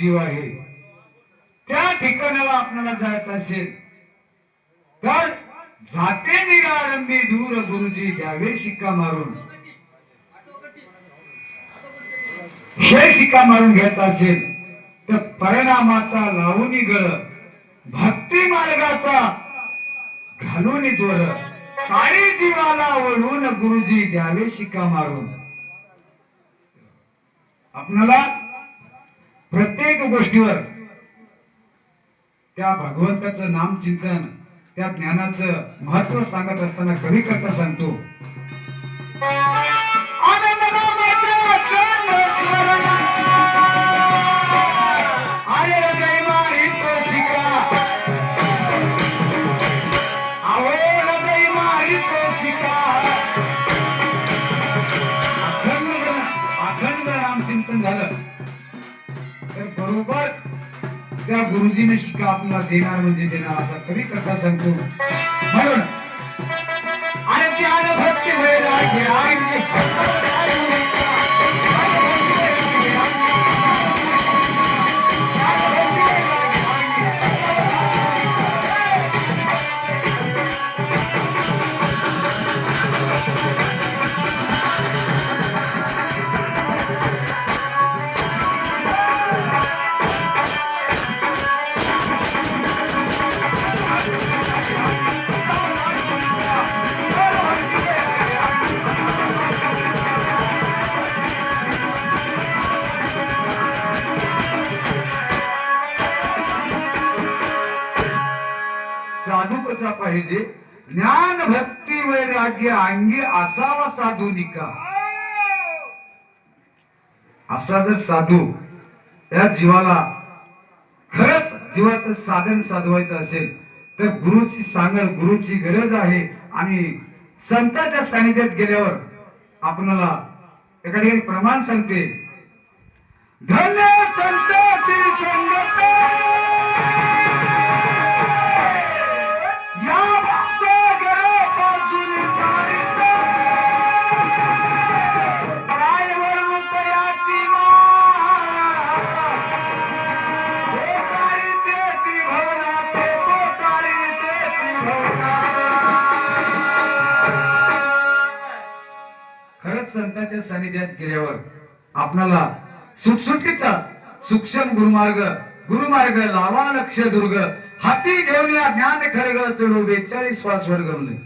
जीव आहे. त्या ठिकाणाला आपल्याला जायचं असेल तर जाते निरारंभी दूर गुरुजी द्यावे शिक्का मारून. हे शिक्का मारून घ्यायचा असेल तर परिणामाचा लावून गळ भक्ती मार्गाचा घालून दोर काळी जीवाला वळून गुरुजी द्यावे शिक्का मारून. आपणाला प्रत्येक गोष्टीवर त्या भगवंताचं नाम चिंतन त्या ज्ञानाचं महत्त्व सांगत असताना कवी करता सांगतो. अरे अखंड जर नामचिंतन झालं. तर बरोबर त्या गुरुजीने शिका आपला देणार म्हणजे देणार असा कवी करता सांगतो. म्हणून आणि ज्ञान भक्ती वैराग्य आणि पाहिजे. ज्ञान भक्ती वैराग्य अंगी असावा साधुनिका असा जर साधू या जीवाला खरंच जीवाचं साधन साधवायचं असेल तर गुरुची सांगड गुरुची गरज आहे. आणि संतांच्या सानिध्यात गेल्यावर आपणाला एका ठिकाणी प्रमाण सांगते. धन्य संताची संगत! संतांच्या सानिध्यात गेल्यावर आपणाला सुटसुटीचा सूक्ष्म गुरुमार्ग गुरुमार्ग लावा लक्ष दुर्ग हाती घेऊन या ज्ञान खरग चढू बेचाळीस श्वास वर गमले.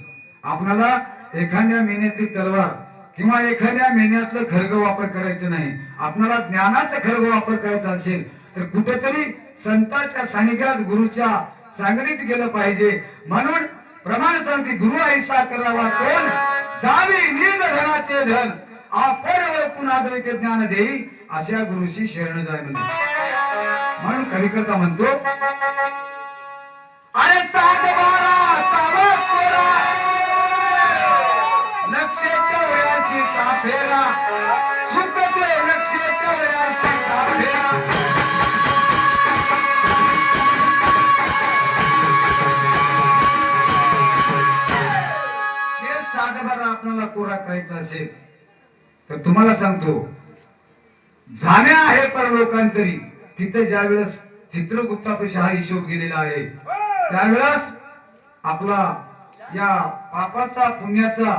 आपणाला एखाद्या मेहनतली तलवार किंवा एखाद्या मेहनतलं खरग वापर करायचं नाही. आपणाला ज्ञानाचा खरग वापर करायचा असेल तर कुठेतरी संतांच्या सानिध्यात गुरुच्या सांगणीत गेलं पाहिजे. म्हणून प्रमाण सांगते गुरु ऐसा करावा कोण? दावी निज धनाचे धन आपण ओळखून आदरित ज्ञान देई अशा गुरुची शरण जाय म्हणतो. म्हणून कवी करता म्हणतो अरे सात बारा सावध कोरा लक्षाच्या वयाची फेरा कोरा करायचा असेल तर तुम्हाला सांगतो जाण्या आहे परलोकांतरी. तिथे ज्या वेळेस चित्रगुप्तापेक्षा हा हिशोब गेलेला आहे त्यावेळेस आपला या पापाचा पुण्याचा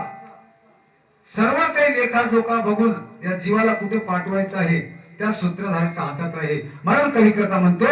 सर्व काही लेखाजोखा बघून या जीवाला कुठे पाठवायचं आहे त्या सूत्रधाराच्या हातात आहे. म्हणून कवी करता म्हणतो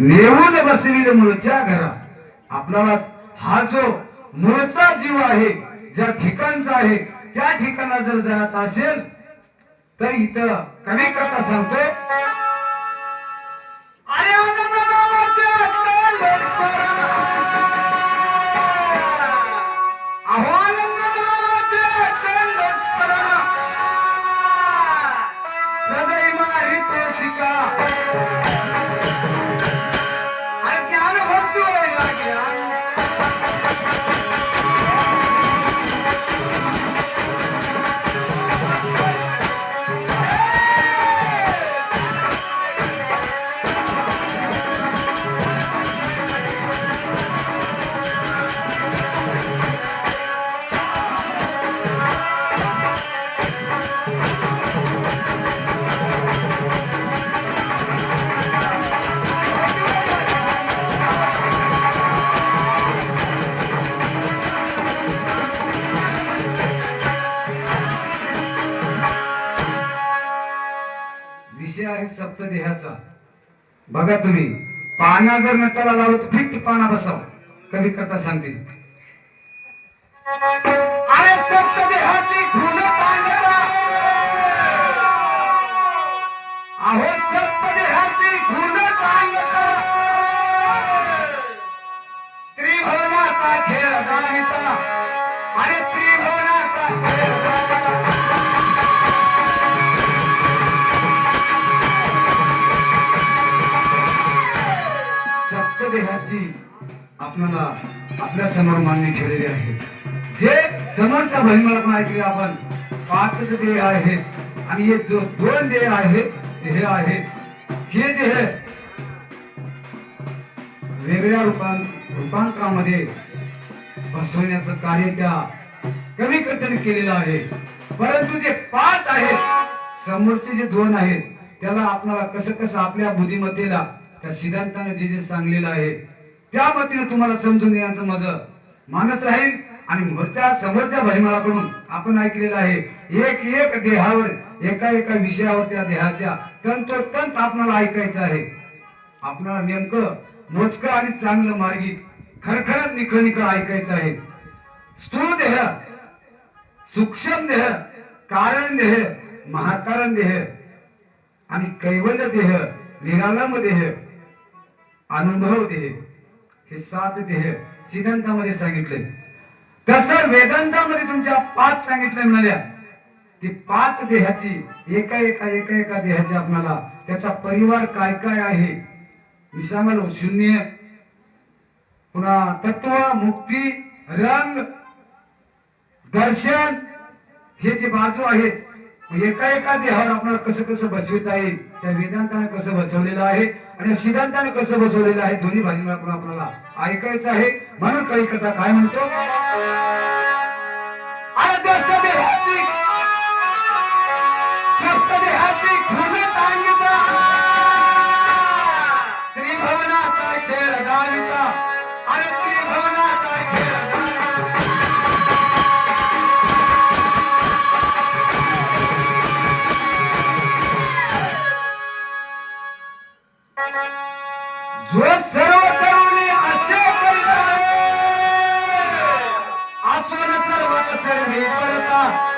नेऊन बसविले मूळच्या घरा आपल्याला हा जो मूळचा जीव आहे ज्या ठिकाणचा आहे त्या ठिकाणा जर जायचा असेल तर इथं कमी करता सांगतो फक्त देहाचा. बघा तुम्ही पाना जर नटाला लावलं तर फिट पाना बसाव. कवी करता सांगते. अरे सप्त देहाची खून आजी आपल्याला आपल्यासमोर मांडणी ठेवलेली आहे. जे समोरच्या बहिणीला पण ऐकले आपण पाचच देह आहेत आणि हे जो दोन देह आहेत देह आहेत हे देह वेगळ्या रूपां रूपांतरामध्ये बसवण्याचं कार्य त्या कमी कर्त्याने केलेलं आहे. परंतु जे पाच आहेत समोरचे जे दोन आहेत त्याला आपणाला कसं कसं आपल्या बुद्धिमत्तेला त्या सिद्धांताने जे जे सांगलेलं आहे त्या पद्धतीने तुम्हाला समजून घेण्याचं माझं मानस राहील आणि मोरच्या समोरच्या भैमाळाकडून आपण ऐकलेलं आहे एक एक देहावर एका एका विषयावर त्या देहाच्या तंतोतंत आपणाला ऐकायचं आहे. आपणाला नेमकं मोजकं आणि चांगलं मार्गिक खरखरच निखळ निखळ ऐकायचं आहे. स्थूल देह सूक्ष्म देह कारण देह महाकारण देह आणि कैवल्य देह निरालम देह अनुभव देह. हे सात देह सिद्धांतामध्ये सांगितले. तसं वेदांतामध्ये तुमच्या पाच सांगितले म्हणाल्या. ती पाच देहाची एका एका एका एका देहाची आपणाला त्याचा परिवार काय काय आहे? मी सांगालो शून्य पुन्हा तत्व मुक्ती रंग दर्शन हे जे बाजू आहेत एका एका देहावर आपल्याला कसं कसं बसविता येईल त्या वेदांतानं कसं बसवलेलं आहे आणि सिद्धांताने कसं बसवलेलं आहे दोन्ही भाषेला आपल्याला ऐकायचं आहे. म्हणून काही कथा काय म्हणतो? आदर्श सप्तदेहाची खुण खेळ गावित कर परता